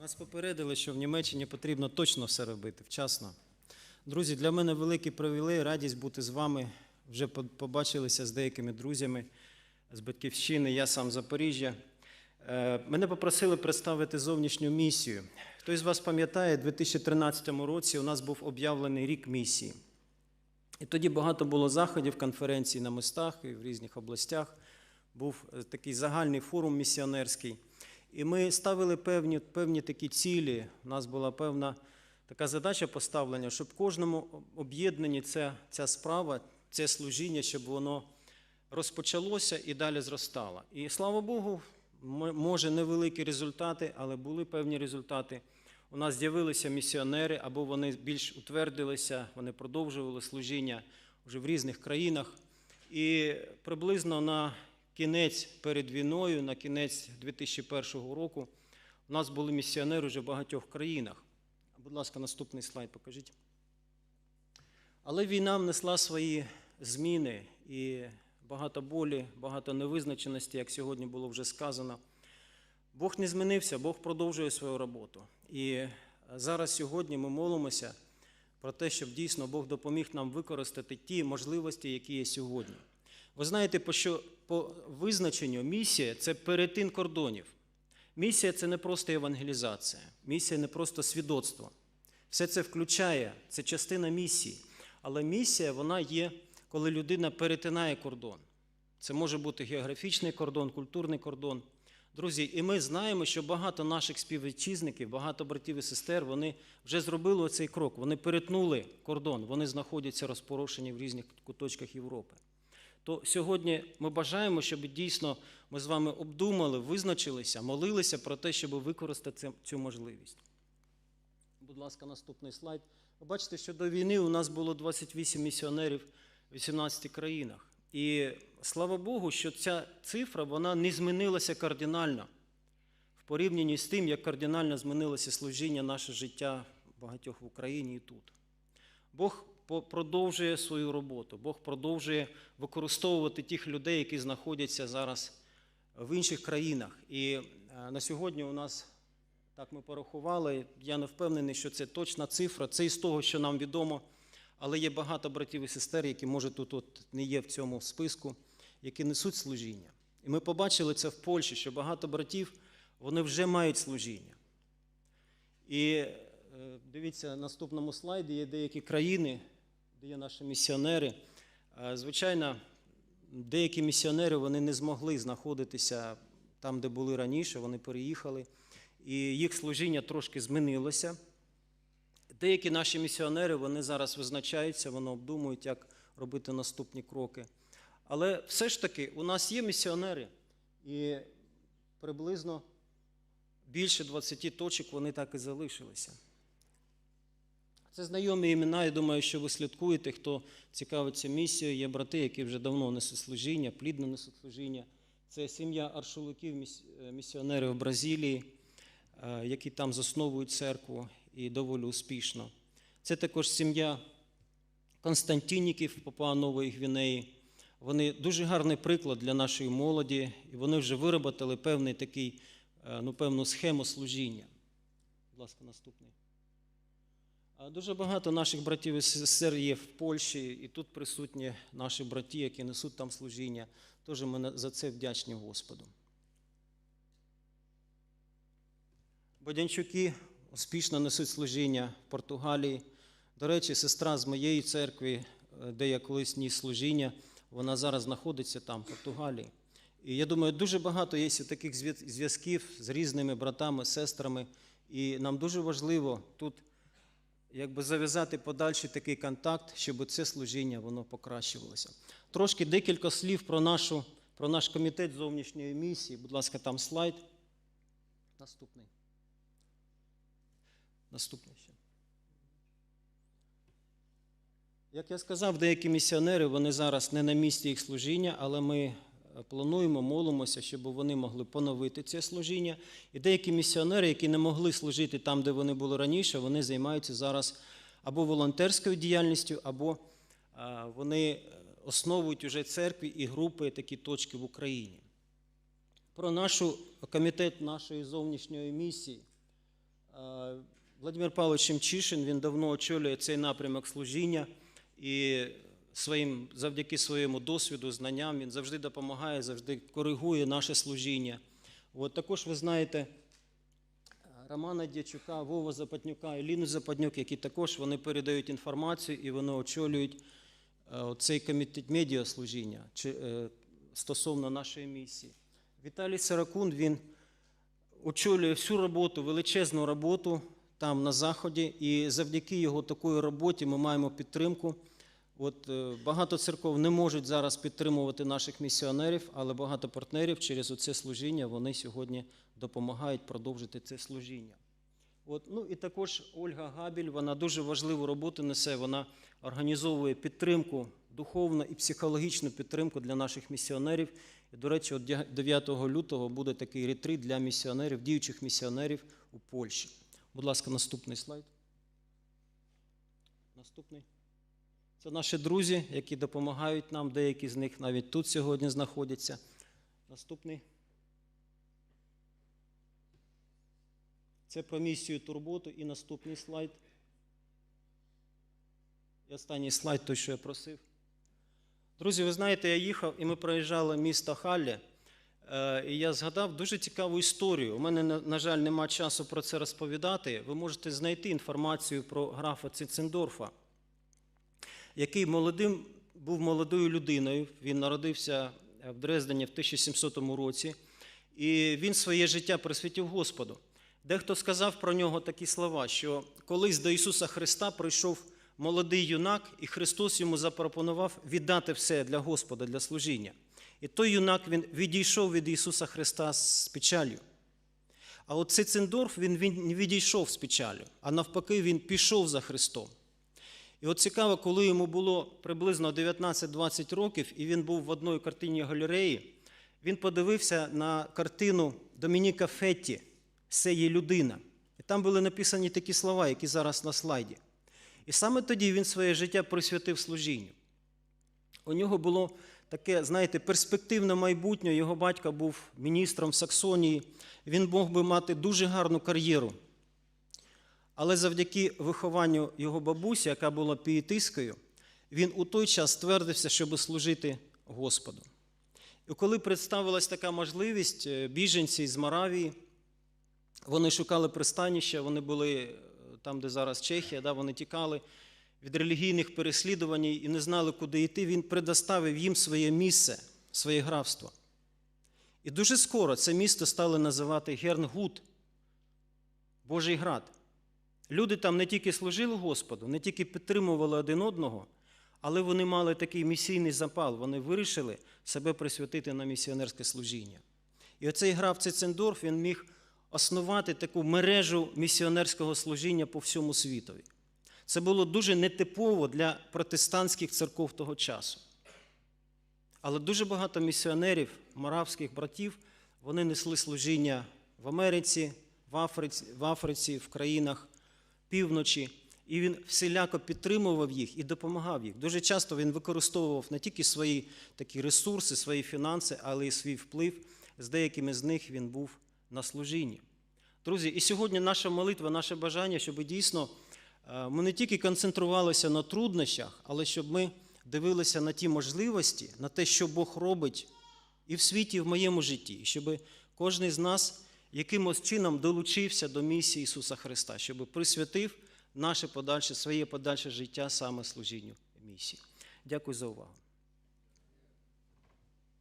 Нас попередили, що в Німеччині потрібно точно все робити вчасно. Друзі, для мене великий привілей, радість бути з вами. Вже побачилися з деякими друзями з батьківщини, я сам Запоріжжя. Е, Мене попросили представити зовнішню місію. Хтось з вас пам'ятає, у 2013 році у нас був об'явлений рік місії. І тоді багато було заходів, конференцій на мостах і в різних областях. Був е, такий загальний форум місіонерський. І ми ставили певні, певні такі цілі. У нас була певна така задача поставлення, щоб кожному об'єднанні ця, ця справа, це служіння, щоб воно розпочалося і далі зростало. І слава Богу, може невеликі результати, але були певні результати. У нас з'явилися місіонери, або вони більш утвердилися, вони продовжували служіння вже в різних країнах. І приблизно на кінець перед війною, на кінець 2001 року, у нас були місіонери вже в багатьох країнах. Будь ласка, наступний слайд покажіть. Але війна внесла свої зміни і багато болі, багато невизначеності, як сьогодні було вже сказано. Бог не змінився, Бог продовжує свою роботу. І зараз сьогодні ми молимося про те, щоб дійсно Бог допоміг нам використати ті можливості, які є сьогодні. Ви знаєте, по що по визначенню місія це перетин кордонів. Місія це не просто евангелізація, місія не просто свідоцтво. Все це включає, це частина місії. Але місія вона є, коли людина перетинає кордон. Це може бути географічний кордон, культурний кордон. Друзі, і ми знаємо, що багато наших співвітчизників, багато братів і сестер, вони вже зробили цей крок. Вони перетнули кордон, вони знаходяться розпорошені в різних куточках Європи. То сьогодні ми бажаємо, щоб дійсно ми з вами обдумали, визначилися, молилися про те, щоб використати цю- можливість. Будь ласка, наступний слайд. Ви бачите, що до війни у нас було 28 місіонерів в 18 країнах. І слава Богу, що ця цифра вона не змінилася кардинально в порівнянні з тим, як кардинально змінилося служіння наше життя багатьох в Україні і тут. Бог продовжує свою роботу, Бог продовжує використовувати тих людей, які знаходяться зараз в інших країнах. І е, на сьогодні у нас так ми порахували. Я не впевнений, що це точна цифра. Це із того, що нам відомо. Але є багато братів і сестер, які, може, тут от не є в цьому списку, які несуть служіння. І ми побачили це в Польщі, що багато братів вони вже мають служіння. І е, дивіться, на наступному слайді є деякі країни, де є наші місіонери. Е, Звичайно, деякі місіонери вони не змогли знаходитися там, де були раніше, вони переїхали, і їх служіння трошки змінилося. Деякі наші місіонери вони зараз визначаються, вони обдумують, як робити наступні кроки. Але все ж таки у нас є місіонери, і приблизно більше 20 точок вони так і залишилися. Це знайомі імена. Я думаю, що ви слідкуєте, хто цікавиться місією. Є брати, які вже давно несуть служіння, плідно несуть служіння. Це сім'я аршулуків, е, місіонерів Бразилії, е, які там засновують церкву і доволі успішно. Це також сім'я Константиніків Папуа Нової Гвінеї. Вони дуже гарний приклад для нашої молоді, і вони вже вироботили певний такий, е, ну, певну схему служіння. Будь ласка, наступний. Дуже багато наших братів і сестер є в Польщі, і тут присутні наші браті, які несуть там служіння. Тож ми за це вдячні Господу. Бодянчуки успішно несуть служіння в Португалії. До речі, сестра з моєї церкви, е, де я колись ніс служіння, вона зараз знаходиться там, в Португалії. І я думаю, дуже багато є таких зв'язків з різними братами, сестрами. І нам дуже важливо тут якби зав'язати подальший такий контакт, щоб це служіння воно покращувалося. Трошки декілька слів про, нашу, про наш комітет зовнішньої місії. Будь ласка, там слайд. Наступний. Наступний ще. Як я сказав, деякі місіонери вони зараз не на місці їх служіння, але ми плануємо, молимося, щоб вони могли поновити це служіння. І деякі місіонери, які не могли служити там, де вони були раніше, вони займаються зараз або волонтерською діяльністю, або е, вони е, основують уже церкві і групи, такі точки в Україні. Про нашу комітет нашої зовнішньої місії. Е, Владимир Павлович Шемчишин, він давно очолює цей напрямок служіння і своїм, завдяки своєму досвіду, знанням він завжди допомагає, завжди коригує наше служіння. От також ви знаєте Романа Дячука, Вова Западнюка і Ліну Западнюк, які також вони передають інформацію і вони очолюють е, цей комітет медіаслужіння чи, е, стосовно нашої місії. Віталій Саракун, він очолює всю роботу, величезну роботу там на Заході, і завдяки його такої роботі ми маємо підтримку. От е, багато церков не можуть зараз підтримувати наших місіонерів, але багато партнерів через оце служіння вони сьогодні допомагають продовжити це служіння. От, ну і також Ольга Габіль, вона дуже важливу роботу несе. Вона організовує підтримку, духовну і психологічну підтримку для наших місіонерів. І, до речі, от 9 лютого буде такий ретрит для місіонерів, діючих місіонерів у Польщі. Будь ласка, наступний слайд. Наступний. Це наші друзі, які допомагають нам. Деякі з них навіть тут сьогодні знаходяться. Наступний. Це про місію турботу. І наступний слайд. І останній слайд, той, що я просив. Друзі, ви знаєте, я їхав і ми проїжджали місто Халлі. Е, І я згадав дуже цікаву історію. У мене, на жаль, нема часу про це розповідати. Ви можете знайти інформацію про графа Цицендорфа, який молодим, був молодою людиною. Він народився в Дрездені в 1700 році, і він своє життя присвятив Господу. Дехто сказав про нього такі слова, що колись до Ісуса Христа прийшов молодий юнак, і Христос йому запропонував віддати все для Господа, для служіння. І той юнак він відійшов від Ісуса Христа з печалью. А от Цицендорф він відійшов з печалю, а навпаки, він пішов за Христом. І от цікаво, коли йому було приблизно 19-20 років, і він був в одній картині галереї, він подивився на картину Домініка Фетті «Все є людина. І там були написані такі слова, які зараз на слайді. І саме тоді він своє життя присвятив служінню. У нього було таке, знаєте, перспективне майбутнє. Його батько був міністром в Саксонії. Він мог би мати дуже гарну кар'єру. Але завдяки вихованню його бабусі, яка була пієтискою, він у той час ствердився, щоб служити Господу. І коли представилась така можливість, е, біженці з Моравії, вони шукали пристаніща, вони були е, там, де зараз Чехія, да, вони тікали від релігійних переслідувань і не знали, куди йти. Він предоставив їм своє місце, своє графство. І дуже скоро це місто стали називати Гернгут, Божий град. Люди там не тільки служили Господу, не тільки підтримували один одного, але вони мали такий місійний запал, вони вирішили себе присвятити на місіонерське служіння. І оцей граф Цицендорф він міг основати таку мережу місіонерського служіння по всьому світові. Це було дуже нетипово для протестантських церков того часу. Але дуже багато місіонерів, моравських братів, вони несли служіння в Америці, в Африці, в, Африці, в країнах півночі. І він всіляко підтримував їх і допомагав їх. Дуже часто він використовував не тільки свої такі ресурси, свої фінанси, але й свій вплив. З деякими з них він був на служінні. Друзі, і сьогодні наша молитва, наше бажання, щоб дійсно е, ми не тільки концентрувалися на труднощах, але щоб ми дивилися на ті можливості, на те, що Бог робить і в світі, і в моєму житті, щоб кожен з нас якимось чином долучився до місії Ісуса Христа, щоб присвятив наше подальше, своє подальше життя саме служінню місії. Дякую за увагу.